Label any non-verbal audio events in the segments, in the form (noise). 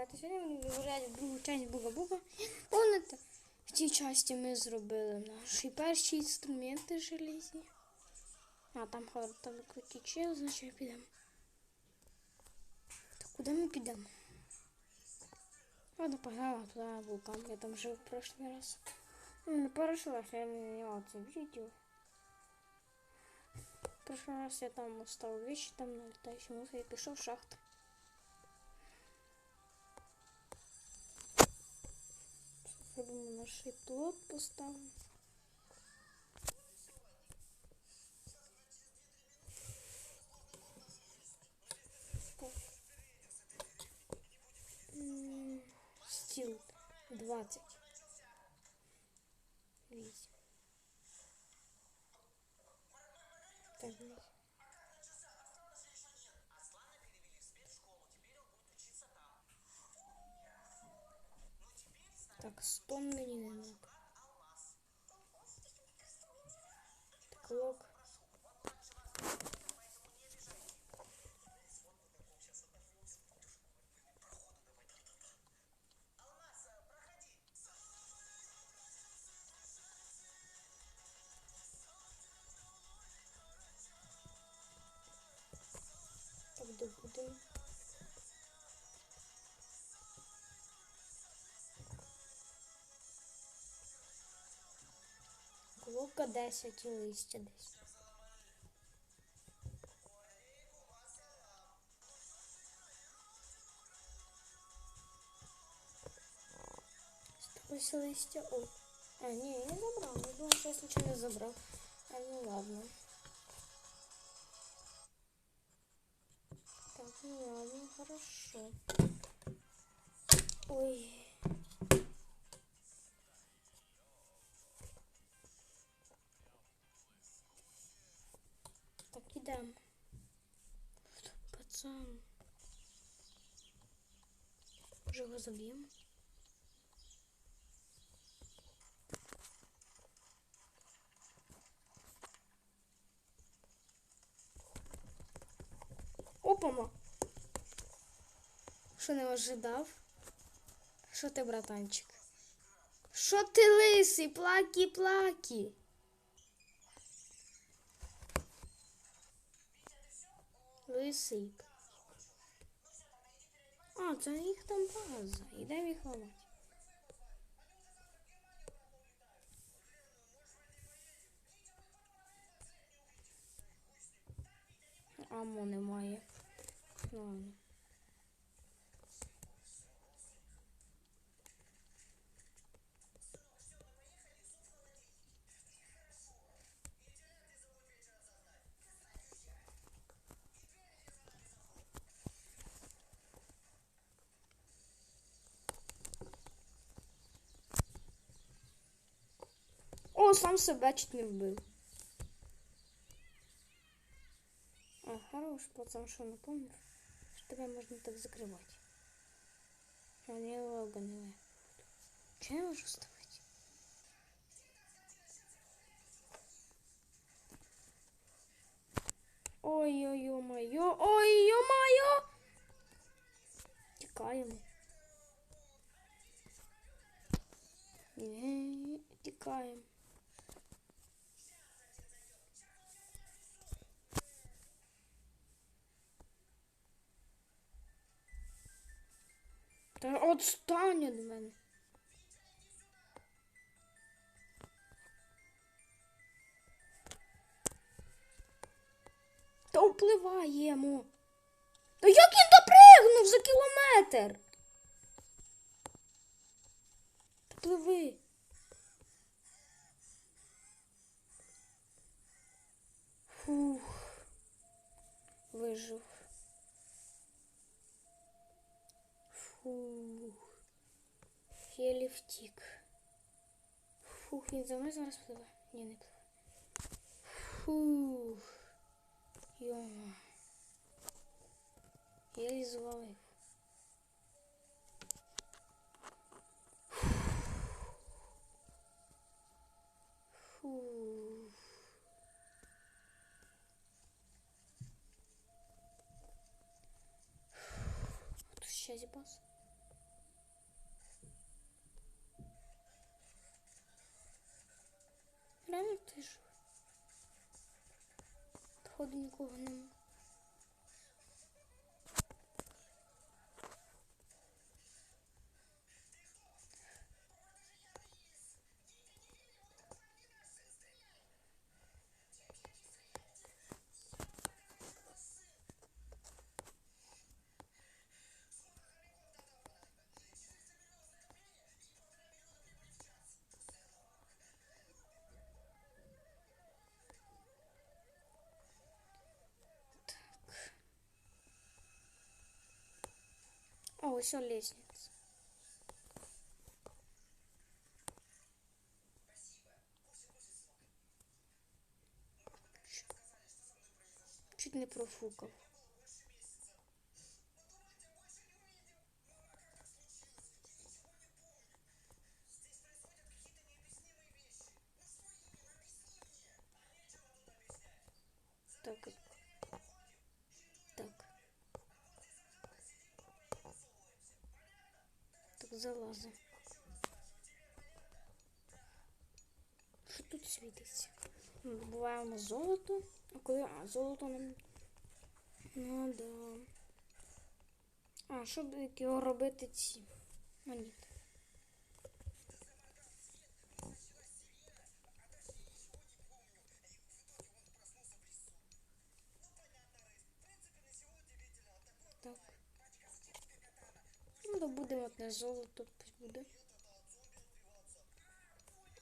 ребята. Сьогодні будемо гуляти в другу часть Буга-Буга. Помните, в цій часті ми зробили наші перші інструменти железні. А, там там чел, значить підемо. Так куди ми підемо? Ладно, погнала туди вулкан, я там жив в прошлый раз. Ну, не прошлый раз, я не снимал это видео. В прошлый раз я там оставил вещи там на летающем мусоре и пришел в шахту. Зробимо наш плод поставимо. Так. М, Стіл 20. Вісім. Так, вісім. Так, 100 мені не надо. Так, лог. Так, Лука 10 і листя десь. Ось листя. О. А, ні, я не забрав. Я думав, що я случайно забрав. А ну ладно. Так, ну ладно, хорошо. Ой. Може його заб'ємо? Опама. Що не ожидав? Що ти, братанчик? Що ти лисий? Плакі-плакі. Лисий. А, це їх там база. Ідемо їх ламати. Амо немає. Ну, ладно. О, сам себе чуть не вбив. А, хорош, пацан, что напомнишь, что тебя можно так закрывать. А не логанила. Че я можу вставать? Ой-ой-ой-моё, ой-ой-моё! Тікаємо. Ні, тікаємо. Та отстань від мене. Та впливаємо. Та як він допригнув за кілометр? Пливи. Фух. Вижив. втік. Фух, він за мною зараз пливе. Ні, не пливе. Фух. Йома. Єлі звалив. Фух. Тут ще зібас. Holding Hanım. О лестница. Чуть не профукав. Так. Що тут світиться? Ми Добуваємо золото. А коли. А, золото нам. Ну да. А, його робити ці монети. Добудемо одне золото, буде.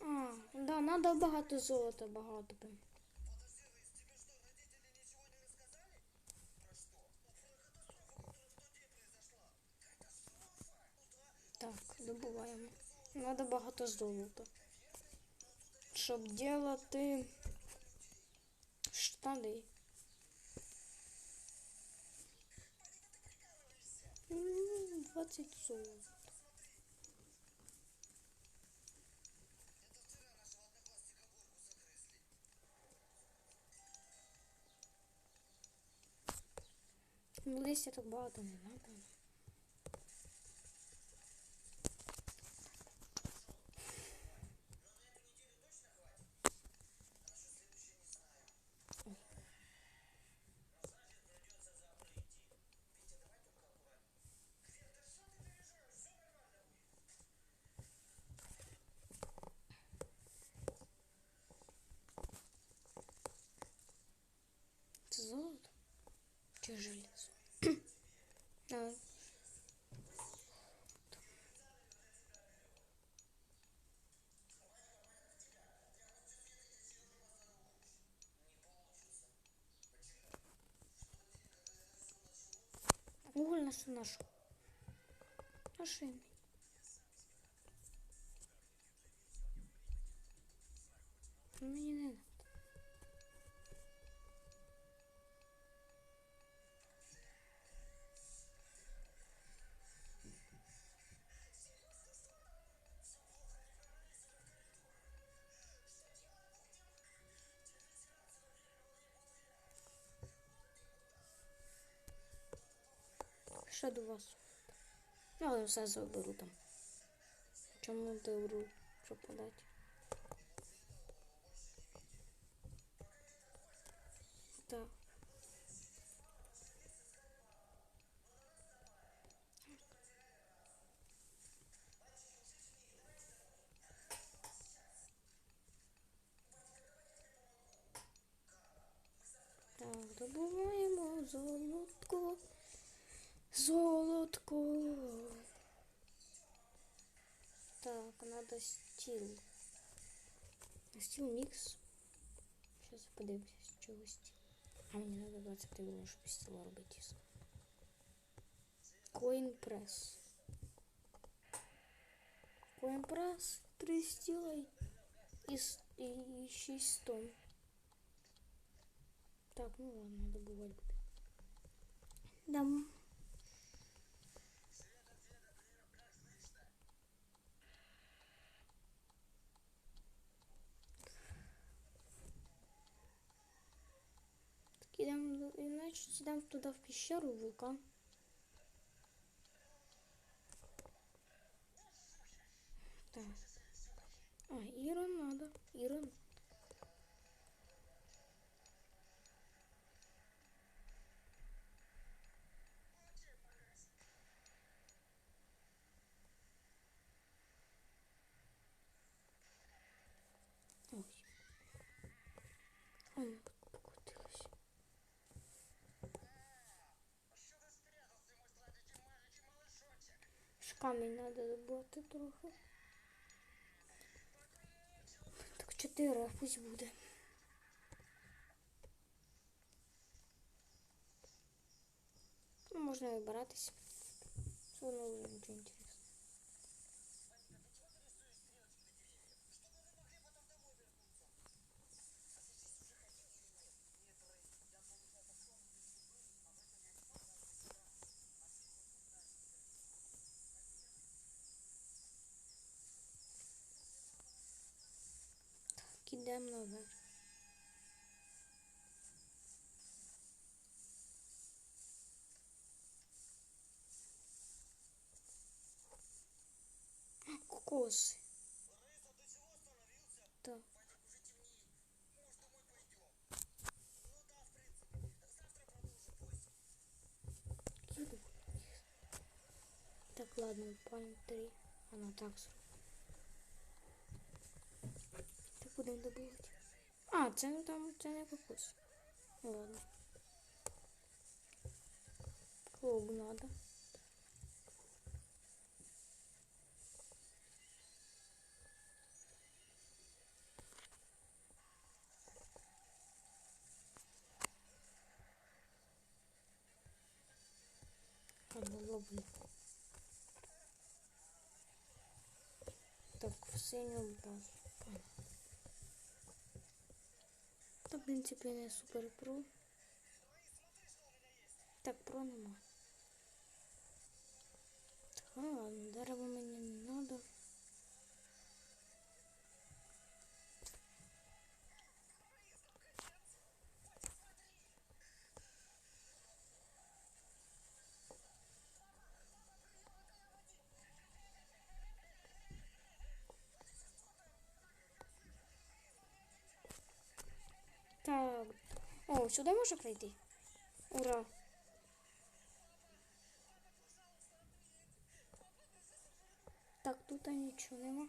А, да, надо багато золота, багато прям. Так, добуваємо. Надо багато золота. Щоб делати штани. М, 20 золота. Ну, листя так багато не надо. Це золото? Чи железо? (coughs) А, Уголь наш наш. Машины. Мне не надо. Ще до вас. Ну, але все там. Чому добру, що подати? Так, надо стил. Стил микс. Сейчас подивимося, з чого стил. А мені надо 20 гривень, щоб стіла робити. Coin Press. Coin Press, 3 стіла і, і, с- і 6 тонн. Так, ну ладно, добувати буде. Дам. Идем, значит, идем туда, в пещеру Вука. Так. А, Ирон надо. Ирон. Ой. Он Камінь треба добути трохи. Так, чотири, пусть буде. Ну, можна вибиратись. Все одно вже нічого Так, ідемо наверх. Кокосы. Еду. Так, ладно, понял, три. Она так зробила. Будемо добувати. А, це не там, це не кокос. Ладно. Клуб надо. Ловлю. Так, в синю базу. Та, в принципі, супер про. Так, про нема. Так, ладно, дерево мені не надо. О, сюди можна пройти? Ура! Так, тут нічого нема.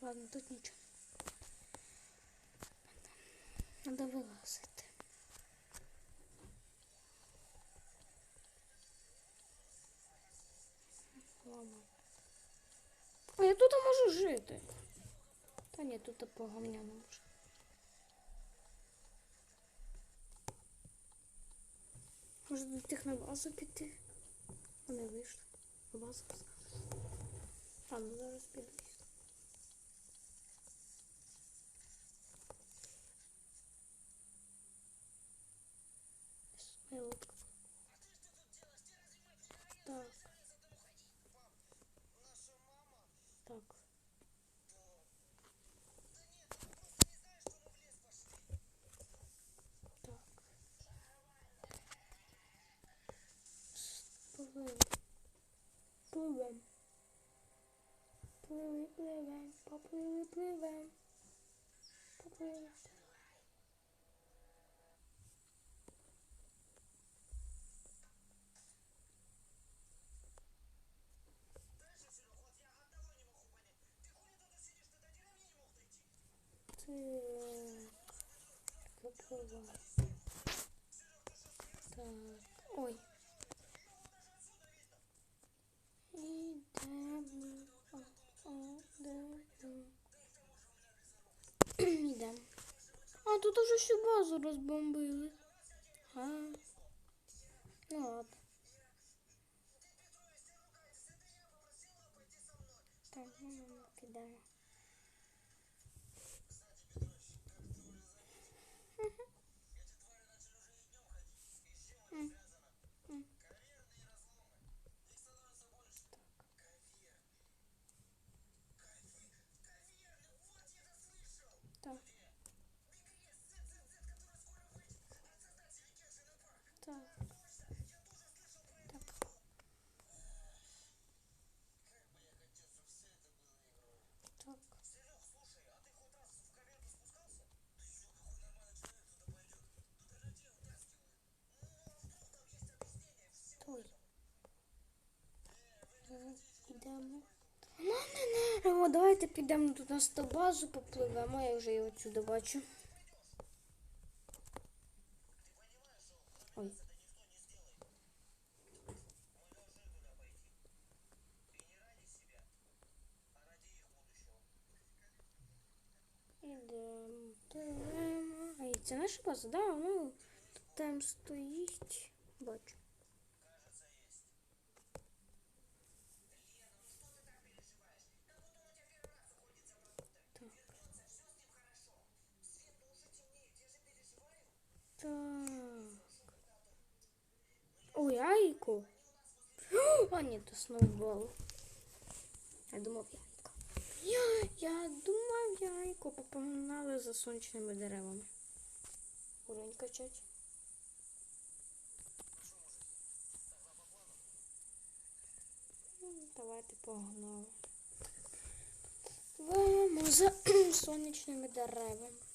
Ладно, тут нічого. Надо вилазити. А я тут можу жити. Та ні, тут поговня не може. Може до тих на базу піти? А не вийшло. На базу сказали. Ладно, зараз піду. Так. Так. Ой. Ідемо. Ідемо. А, тут уже всю базу розбомбили. А. Ну ладно. мене дерево. Давайте підемо тут на базу, попливемо. Я вже його отсюди бачу. Ой. Ідемо, пливемо. Ай, це наша база, да? Ну, тут там стоїть. Бачу. А, ні, то сноубол. Я думав яйко. Я, я думав яйко. Попоминали за сонячними деревами. Уровень качать. Ну, Давайте погнали. Вимо за (clears throat) сонячними деревами.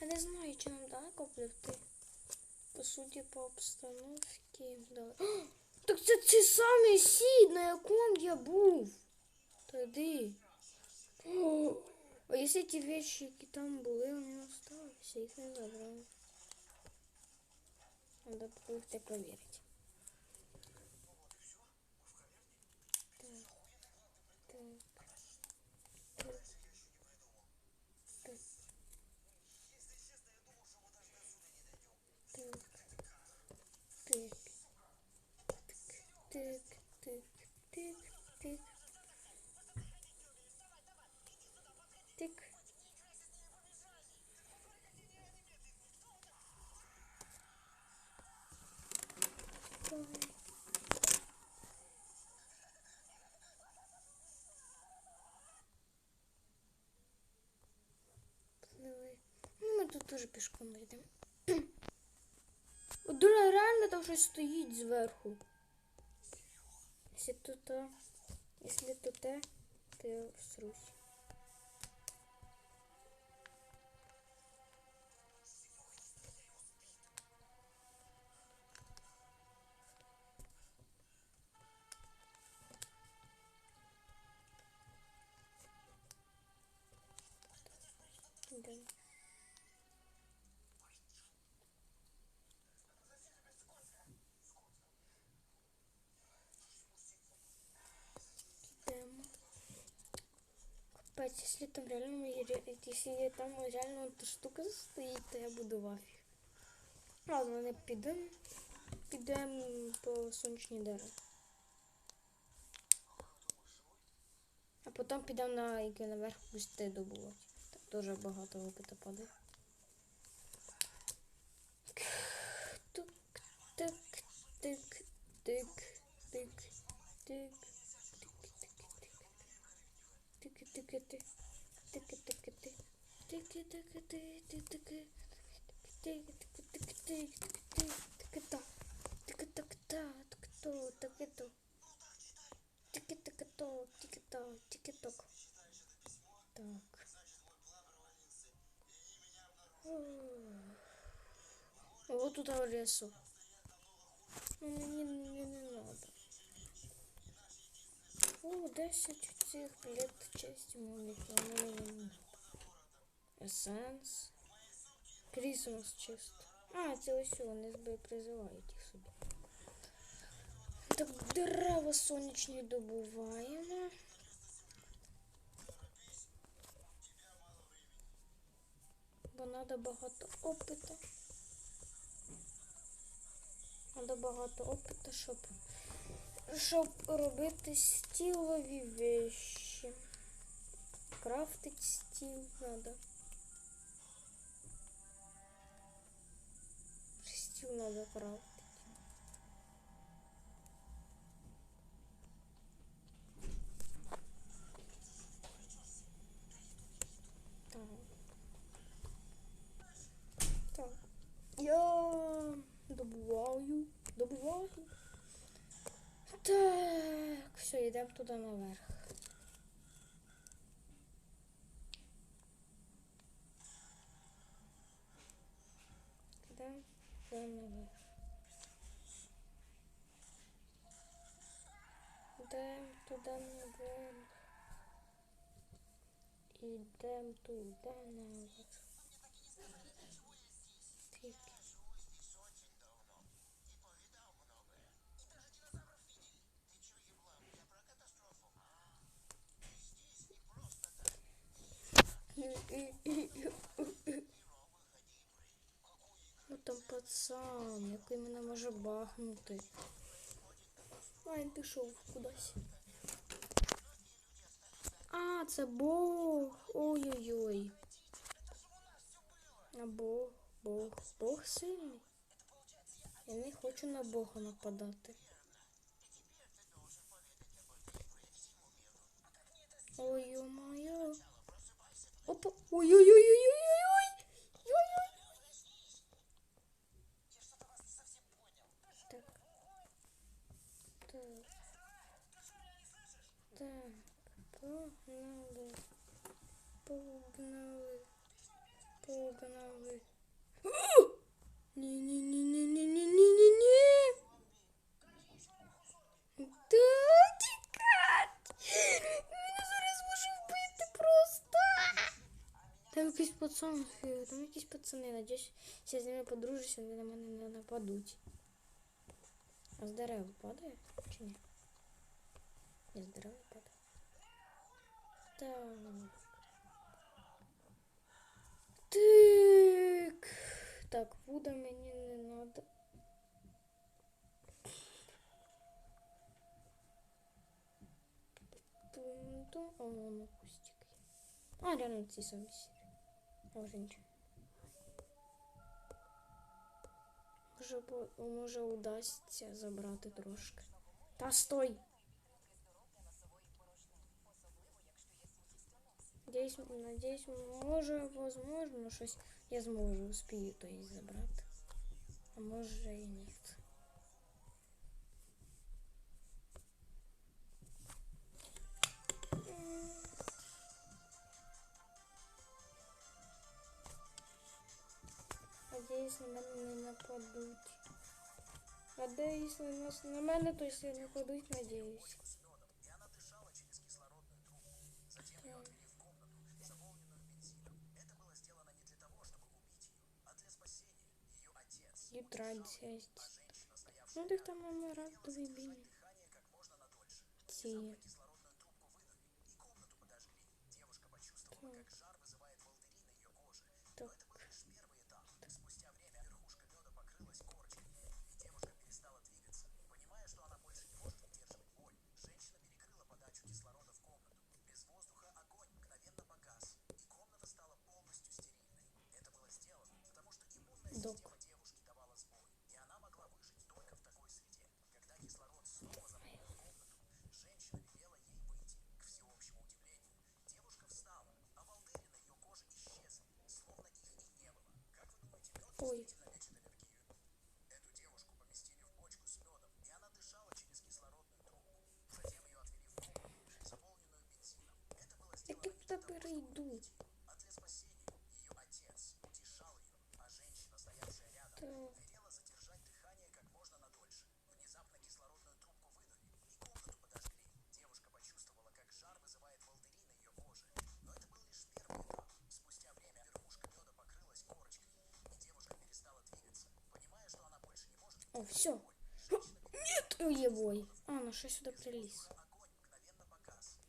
Я не знаю, чи нам далеко пливти. По суті, по обстановці. Да. О, так це цей самий сід, на якому я був. Тоді. О, а якщо ті речі, які там були, вони залишилися, їх не забрали. Надо попливти проверить. теж пішком йдемо. Дура, реально там щось стоїть зверху. Якщо тут, якщо тут то я всрусь. Капец, если там реально, ре- если там реально эта штука стоит, то я буду в афі. Ладно, не підемо. Підемо по сонячній дереві. А потім підемо на яке наверх пусти добувати. Там дуже багато опиту падає. Тук, тик, тик, тик, тик, тик, тики-тики-ти, тики-тики-ти, тики-тики-ти, тики-тики, тики-тики-ти, тики-та, тики-так-та, тик-то, тики-то, тики-тики-то, тики-то, тики-ток. Так. Вот туда в лесу. Не, не, не, не надо. О, 10 цих лет не надо. Есенс. Крісмас чисто. А, це ось вони збив призивають їх собі. Так, дерева сонячні добуваємо. Бо треба багато опиту. Треба багато опиту, щоб, щоб робити стілові вещі. Крафтить стіл треба. Стіл треба крафтити. Йдемо туди наверх. Йдемо туди наверх. Йдемо туди наверх. Ідемо туди наверх. Тільки. Пацан, який мене може бахнути. А, він пішов кудись. А, це Бог. Ой-ой-ой. А Бог, Бог, Бог сильний. Я не хочу на Бога нападати. Ой, ё-моё. Опа. Ой-ой-ой-ой-ой-ой. Так. Погнали. Погнали. Погнали. (gasps) Ні-ні-ні-ні-ні-ні-ні-ні. Да, тікать. (gasps) Мене зараз може вбити просто. Там якийсь пацан, фі, там якісь пацани. Надіюсь, я з ними подружуся, вони на мене не нападуть. А з дерева падає чи ні? Ні, з дерева падає. Так. Так. Так, вуда мені не надо. Тум-тум. О, воно кустик. є. А, реально ці самі сірі. А вже нічого. Може, бо- може удасться забрати трошки. Та стой! Надіюсь, надіюсь, може, возможно, щось я зможу успію то її забрати. А може і ні. Надіюсь, на мене не нападуть. Надіюсь, на нас на мене то якщо не нападуть, надіюсь. Ю-30. Ну, тих там меморандові білі. Ці. Ой. Я туди перейду? Так. О, все. Нет, ой, бой. А, ну що сюди приліз.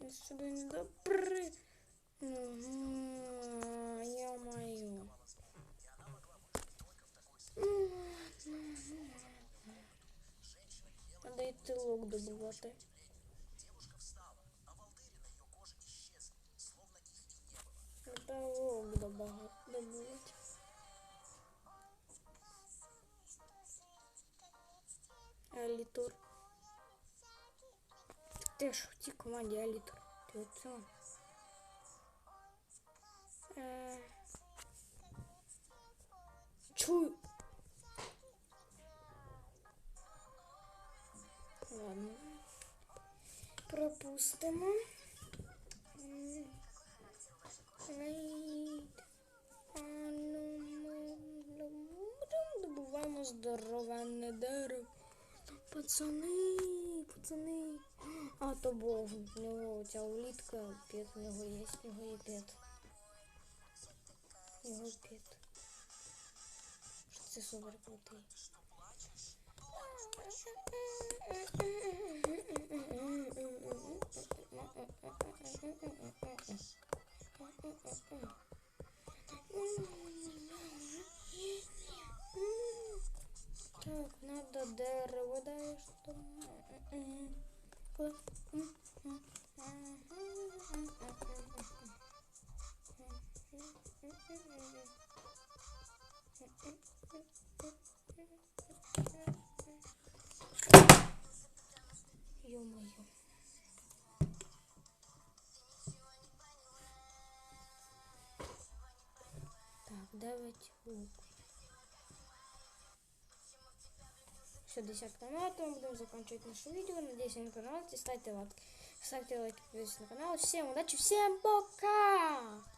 Я сюди не допри... Ё-моё. Надо йти лук добувати. Надо лук добага- добувати. Алітор. Теж в цій команді Алітор. Ти оце. Е... Э, Чую. Ладно. Пропустимо. Ну, ну, ну, Добуваємо здорове дерево. Пацани, пацани. А то бог, в нього ця улітка, п'ят, в нього є, в нього є п'ят. Його п'ят. Що Це супер крутий. Ё-моё. Так, давайте лук. Все, десятка на этом будем заканчивать наше видео. Надеюсь, вам понравилось. Ставьте лайки. Ставьте лайки, подписывайтесь на канал. Всем удачи, всем пока!